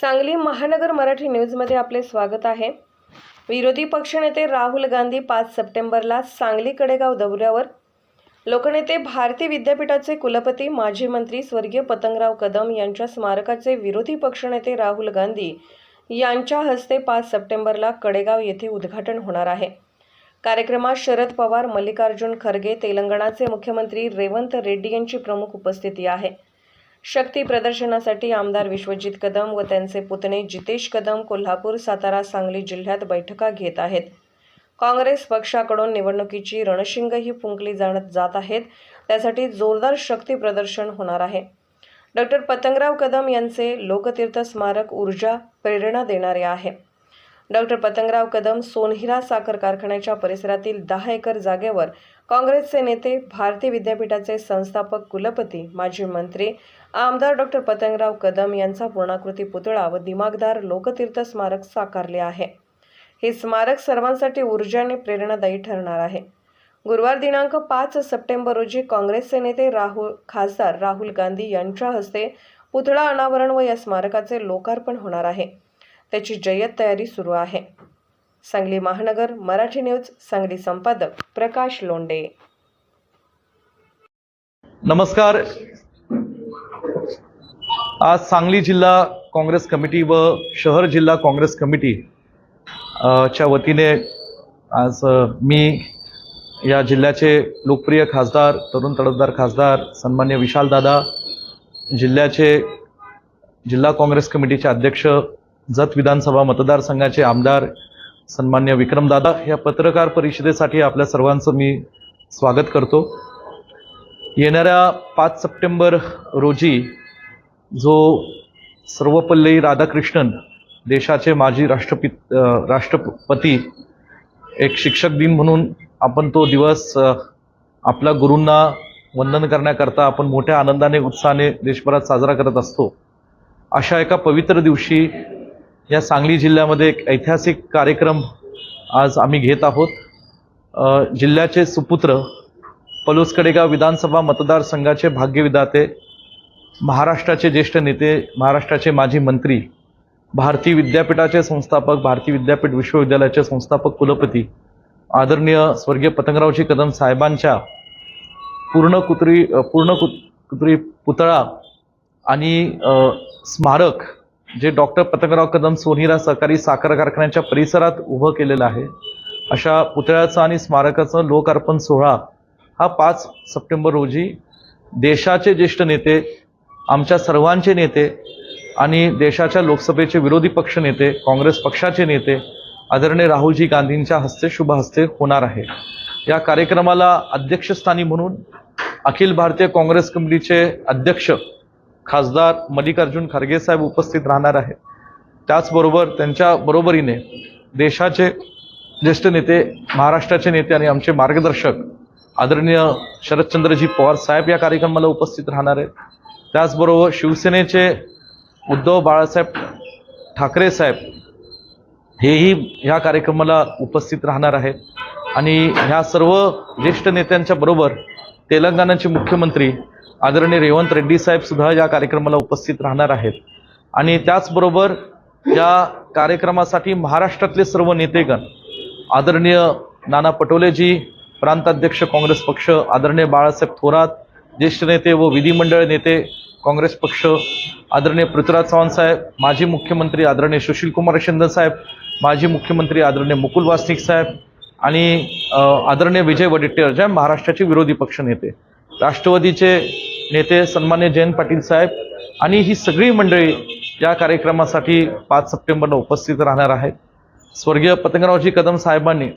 सांगली महानगर मराठी न्यूजमध्ये आपले स्वागत आहे. विरोधी पक्षनेते राहुल गांधी पाच सप्टेंबरला सांगली कडेगाव दौऱ्यावर. लोकनेते भारती विद्यापीठाचे कुलपती माजी मंत्री स्वर्गीय पतंगराव कदम यांच्या स्मारकाचे विरोधी पक्षनेते राहुल गांधी यांच्या हस्ते पाच सप्टेंबरला कडेगाव येथे उद्घाटन होणार आहे. कार्यक्रमात शरद पवार मल्लिकार्जुन खरगे तेलंगणाचे मुख्यमंत्री रेवंत रेड्डी यांची प्रमुख उपस्थिती आहे. शक्ती प्रदर्शनासाठी आमदार विश्वजित कदम व त्यांचे पुतणे जितेश कदम कोल्हापूर सातारा सांगली जिल्ह्यात बैठका घेत आहेत. काँग्रेस पक्षाकडून निवडणुकीची रणशिंगही फुंकली जाणत जात आहेत. त्यासाठी जोरदार शक्ती प्रदर्शन होणार आहे. डॉक्टर पतंगराव कदम यांचे लोकतीर्थ स्मारक ऊर्जा प्रेरणा देणारे आहे. डॉक्टर पतंगराव कदम सोनहिरा साखर कारखान्याच्या परिसरातील दहा एकर जागेवर काँग्रेसचे नेते भारतीय विद्यापीठाचे संस्थापक कुलपती माजी मंत्री आमदार डॉक्टर पतंगराव कदम यांचा पूर्णाकृती पुतळा व दिमागदार लोकतीर्थ स्मारक साकारले आहे. हे स्मारक सर्वांसाठी ऊर्जा आणि प्रेरणादायी ठरणार आहे. गुरुवार दिनांक पाच सप्टेंबर रोजी काँग्रेसचे नेते राहुल खासदार राहुल गांधी यांच्या हस्ते पुतळा अनावरण व या स्मारकाचे लोकार्पण होणार आहे. त्याची जय्यत तयारी सुरू आहे. सांगली महानगर मराठी न्यूज सांगली संपादक प्रकाश लोंडे. नमस्कार. आज सांगली जिल्हा काँग्रेस कमिटी व शहर जिल्हा काँग्रेस कमिटी च्या वतीने आज मी या जिल्ह्याचे लोकप्रिय खासदार तरुण तडफदार खासदार सन्मान्य विशालदादा जिल्ह्याचे जिल्हा काँग्रेस कमिटीचे अध्यक्ष जत विधानसभा मतदारसंघाचे आमदार सन्मान्य विक्रमदादा या पत्रकार परिषदेसाठी आपल्या सर्वांचं मी स्वागत करतो. येणाऱ्या पाच सप्टेंबर रोजी जो सर्वपल्ली राधाकृष्णन देशाचे माजी राष्ट्रपित राष्ट्रपती एक शिक्षक दिन म्हणून आपण तो दिवस आपल्या गुरूंना वंदन करण्याकरता आपण मोठ्या आनंदाने उत्साहाने देशभरात साजरा करत असतो. अशा एका पवित्र दिवशी या सांगली जिल्ह्यामध्ये एक ऐतिहासिक कार्यक्रम आज आम्ही घेत आहोत. जिल्ह्याचे सुपुत्र पलूस कडेगाव विधानसभा मतदारसंघाचे भाग्यविधाते महाराष्ट्राचे ज्येष्ठ नेते महाराष्ट्राचे माजी मंत्री भारती विद्यापीठाचे संस्थापक भारती विद्यापीठ विश्वविद्यालयाचे संस्थापक कुलपती आदरणीय स्वर्गीय पतंगरावजी कदम साहेबांच्या पूर्ण कुत्री पूर्ण कुत कुत्री पुतळा आणि स्मारक जे डॉक्टर पतंगराव कदम सोनीरा सहकारी साखर कारखान्याच्या परिसरात उभं केलेलं आहे अशा पुतळ्याचं आणि स्मारकाचं लोकार्पण सोहळा हा पाच सप्टेंबर रोजी देशाचे ज्येष्ठ नेते आमच्या सर्वांचे नेते आणि देशाच्या लोकसभेचे विरोधी पक्ष नेते काँग्रेस पक्षाचे नेते आदरणीय राहुलजी गांधींच्या हस्ते शुभ हस्ते होणार आहे. या कार्यक्रमाला अध्यक्षस्थानी म्हणून अखिल भारतीय काँग्रेस कमिटीचे अध्यक्ष खासदार मल्लिकार्जुन खरगे साहेब उपस्थित राहणार आहेत. त्याचबरोबर त्यांच्या बरोबरीने देशाचे ज्येष्ठ नेते महाराष्ट्राचे नेते आणि आमचे मार्गदर्शक आदरणीय शरदचंद्रजी पवार साहेब या कार्यक्रमाला उपस्थित राहणार आहेत. त्याचबरोबर शिवसेनेचे उद्धव बाळासाहेब ठाकरे साहेब हेही ह्या कार्यक्रमाला उपस्थित राहणार आहेत. आणि ह्या सर्व ज्येष्ठ नेत्यांच्या बरोबर तेलंगणाचे मुख्यमंत्री आदरणीय रेवंत रेड्डी साहेब सुद्धा या कार्यक्रमाला उपस्थित राहणार आहेत. आणि त्याचबरोबर या कार्यक्रमासाठी महाराष्ट्रातले सर्व नेतेगण आदरणीय नाना पटोलेजी प्रांताध्यक्ष काँग्रेस पक्ष आदरणीय बाळासाहेब थोरात ज्येष्ठ नेते व विधिमंडळ नेते काँग्रेस पक्ष आदरणीय पृथ्वीराज चव्हाण साहेब माजी मुख्यमंत्री आदरणीय सुशीलकुमार शिंदे साहेब माजी मुख्यमंत्री आदरणीय मुकुल वासनिक साहेब आणि आदरणीय विजय वडेट्टीवार जे महाराष्ट्राचे विरोधी पक्ष नेते. राष्ट्रवादीचे नेते सन्मान्य जयंत पाटील साहेब आणि ही सगळी मंडळी या कार्यक्रमासाठी पाच सप्टेंबरला उपस्थित राहणार आहेत. स्वर्गीय पतंगरावजी कदम साहेबांनी